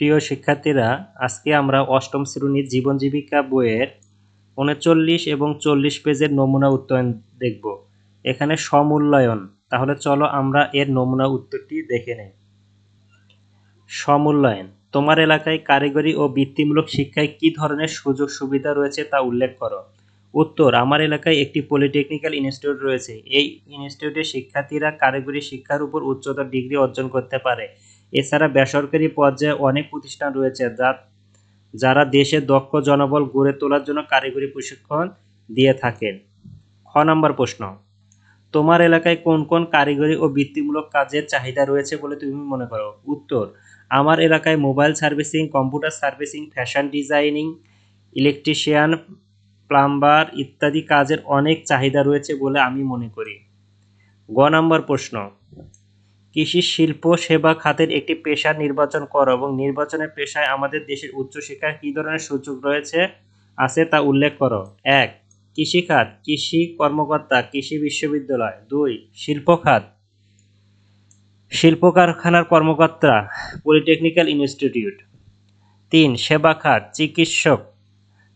প্রিয় শিক্ষার্থীরা, আজকে আমরা অষ্টম শ্রেণির জীবন জীবিকা বইয়ের উনচল্লিশ এবং চল্লিশ পেজের নমুনা উত্তরণ দেখব। এখানে সমূল্যায়ন তাহলে চলো আমরা এর নমুনা উত্তরটি দেখে নেই। সমূল্যায়ন তোমার এলাকায় কারিগরি ও বৃত্তিমূলক শিক্ষায় কি ধরনের সুযোগ সুবিধা রয়েছে তা উল্লেখ করো। উত্তর, আমার এলাকায় একটি পলিটেকনিক্যাল ইনস্টিটিউট রয়েছে। এই ইনস্টিটিউটে শিক্ষার্থীরা কারিগরি শিক্ষার উপর উচ্চতর ডিগ্রি অর্জন করতে পারে। এছাড়া বেসরকারি পর্যায়ে অনেক প্রতিষ্ঠান রয়েছে যা, যারা দেশে দক্ষ জনবল গড়ে তোলার জন্য কারিগরি প্রশিক্ষণ দিয়ে থাকেন। খ নম্বর প্রশ্ন, তোমার এলাকায় কোন কোন কারিগরি ও বৃত্তিমূলক কাজের চাহিদা রয়েছে বলে তুমি মনে করো? উত্তর, আমার এলাকায় mobile servicing, computer servicing, fashion designing, electrician, plumber ইত্যাদি কাজের অনেক চাহিদা রয়েছে বলে আমি মনে করি। গ নম্বর প্রশ্ন কৃষি শিল্প সেবা খাতের একটি পেশা নির্বাচন করো এবং নির্বাচনের পেশায় আমাদের দেশের উচ্চশিক্ষার কী ধরনের সুযোগ রয়েছে আছে তা উল্লেখ করো। এক কৃষিখাত কৃষি কর্মকর্তা, কৃষি বিশ্ববিদ্যালয়। দুই, শিল্প খাত শিল্প কারখানার কর্মকর্তা, পলিটেকনিক্যাল ইনস্টিটিউট। তিন, সেবা খাত, চিকিৎসক,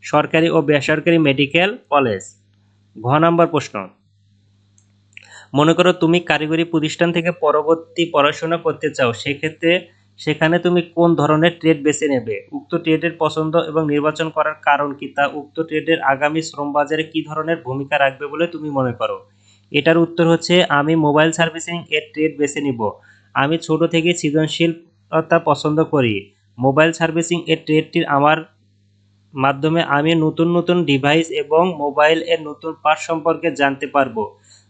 সরকারি ও বেসরকারি মেডিকেল কলেজ। ঘ নম্বর প্রশ্ন মনে করো তুমি কারিগরি প্রতিষ্ঠান থেকে পরবর্তী পড়াশোনা করতে চাও, সেক্ষেত্রে সেখানে তুমি কোন ধরনের ট্রেড বেছে নেবে? উক্ত ট্রেডের পছন্দ এবং নির্বাচন করার কারণ কি? তা উক্ত ট্রেডের আগামী শ্রম বাজারে কী ধরনের ভূমিকা রাখবে বলে তুমি মনে করো? এটার উত্তর হচ্ছে, আমি মোবাইল সার্ভিসিং এর ট্রেড বেছে নিব। আমি ছোট থেকে সৃজনশীলতা পছন্দ করি। মোবাইল সার্ভিসিং এর ট্রেডটির আমার মাধ্যমে আমি নতুন নতুন ডিভাইস এবং মোবাইল এর নতুন পার্ট সম্পর্কে জানতে পারব।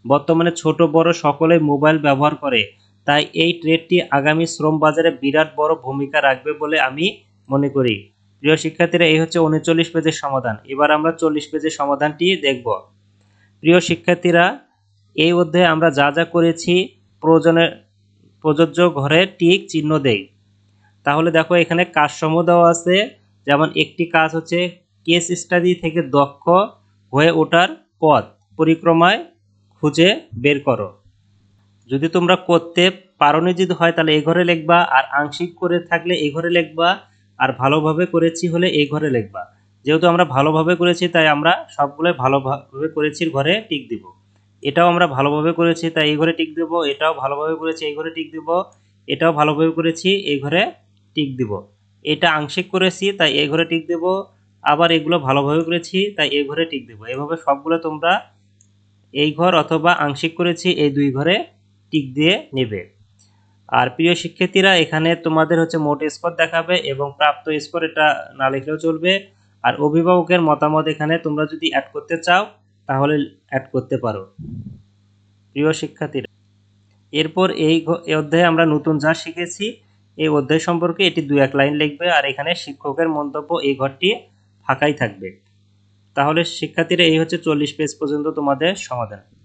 বর্তমানে ছোট বড় সকলেই মোবাইল ব্যবহার করে। তাই এই ট্রেডটি আগামী শ্রম বাজারে বিরাট বড় ভূমিকা রাখবে বলে আমি মনে করি। প্রিয় শিক্ষার্থীরা, এই হচ্ছে উনচল্লিশ পেজের সমাধান। এবার আমরা চল্লিশ পেজের সমাধানটি দেখব। প্রিয় শিক্ষার্থীরা, এই অধ্যায়ে আমরা যা যা করেছি প্রয়োজনের প্রযোজ্য ঘরে টিক চিহ্ন দেই। তাহলে দেখো, এখানে কাজসমূহ দেওয়া আছে। যেমন একটি কাজ হচ্ছে কেস স্টাডি থেকে দক্ষ হয়ে ওঠার পথ, পরিক্রমায় খুঁজে বের করো। যদি তোমরা করতে পারোনি যদি হয়, তাহলে এই ঘরে লিখবা, আর আংশিক করে থাকলে এই ঘরে লিখবা, আর ভালোভাবে করেছি হলে এই ঘরে লিখবা। যেহেতু আমরা ভালোভাবে করেছি, তাই আমরা সবগুলোই ভালোভাবে করেছি ঘরে টিক দিব। এটাও আমরা ভালোভাবে করেছি, তাই এই ঘরে টিক দেব। এটাও ভালোভাবে করেছি এই ঘরে টিক দেব। এটাও ভালোভাবে করেছি এই ঘরে টিক দিব। এটা আংশিক করেছি, তাই এই ঘরে টিক দেব। আবার এগুলো ভালোভাবে করেছি, তাই এই ঘরে টিক দেব। এভাবে সবগুলো তোমরা এই ঘর অথবা আংশিক করেছি, এই দুই ঘরে টিক দিয়ে নেবে। আর প্রিয় শিক্ষার্থীরা, এখানে তোমাদের হচ্ছে মোট স্কোর দেখাবে এবং প্রাপ্ত স্কোর এটা না লিখলেও চলবে। আর অভিভাবকের মতামত এখানে তোমরা যদি অ্যাড করতে চাও, তাহলে অ্যাড করতে পারো। প্রিয় শিক্ষার্থীরা, এরপর এই অধ্যায়ে আমরা নতুন যা শিখেছি, এই অধ্যায় সম্পর্কে এটি দু এক লাইন লিখবে। আর এখানে শিক্ষকের মন্তব্য এই ঘরটি ফাঁকাই থাকবে। তাহলে শিক্ষার্থীরা এই হচ্ছে চল্লিশ পেজ পর্যন্ত তোমাদের সমাধান।